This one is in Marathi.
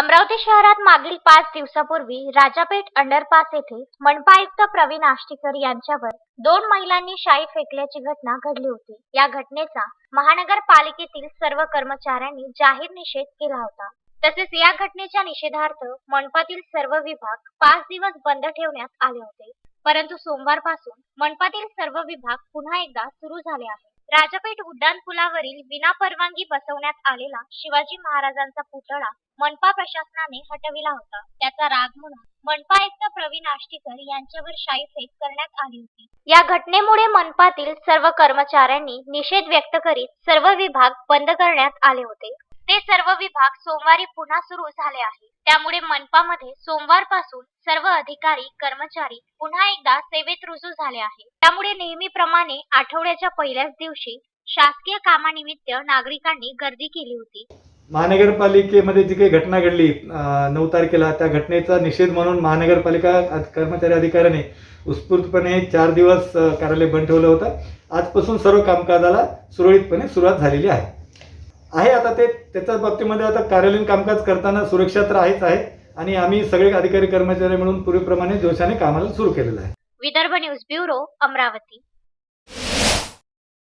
अमरावती शहरात मागील पाच दिवसापूर्वी राजापेठ अंडरपास येथे मनपा आयुक्त प्रवीण आष्टीकर यांच्यावर दोन महिलांनी शाई फेकल्याची घटना घडली होती. या घटनेचा महानगरपालिकेतील सर्व कर्मचाऱ्यांनी जाहीर निषेध केला होता. तसेच या घटनेच्या निषेधार्थ मनपातील सर्व विभाग पाच दिवस बंद ठेवण्यात आले होते. परंतु सोमवारपासून मनपातील सर्व विभाग पुन्हा एकदा सुरू झाले आहेत. राजपेठ उड्डाणपुलावरील विनापरवानगी बसवण्यात आलेला शिवाजी महाराजांचा पुतळा मनपा प्रशासनाने हटविला होता. त्याचा राग म्हणून मनपा आयुक्त प्रवीण आष्टीकर यांच्यावर शाईफेक करण्यात आली होती. या घटनेमुळे मनपातील सर्व कर्मचाऱ्यांनी निषेध व्यक्त करीत सर्व विभाग बंद करण्यात आले होते. ते सर्व विभाग सोमवारी पुन्हा सुरू झाले आहे त्यामुळे मनपामध्ये सोमवारपासून सर्व अधिकारी कर्मचारी पुन्हा एकदा सेवेत रुजू झाले आहे त्यामुळे नेहमीप्रमाणे आठवड्याच्या पहिल्याच दिवशी शासकीय कामानिमित्त नागरिकांनी गर्दी केली होती. महानगरपालिकेमध्ये जी काही घटना घडली नऊ तारखेला त्या घटनेचा निषेध म्हणून महानगरपालिका कर्मचारी अधिकाऱ्याने उत्स्फूर्तपणे चार दिवस कार्यालय बंद ठेवलं होतं. आजपासून सर्व कामकाजाला सुरळीतपणे सुरुवात झालेली आहे. आहे आता ते त्याच्या बाबतीमध्ये आता कार्यालयीन कामकाज करताना सुरक्षा तर आहेच आहे आणि आम्ही सगळे अधिकारी कर्मचारी मिळून पूर्वीप्रमाणे जोशाने कामाला सुरू केलेलं आहे. Vidarbha news bureau Amravati.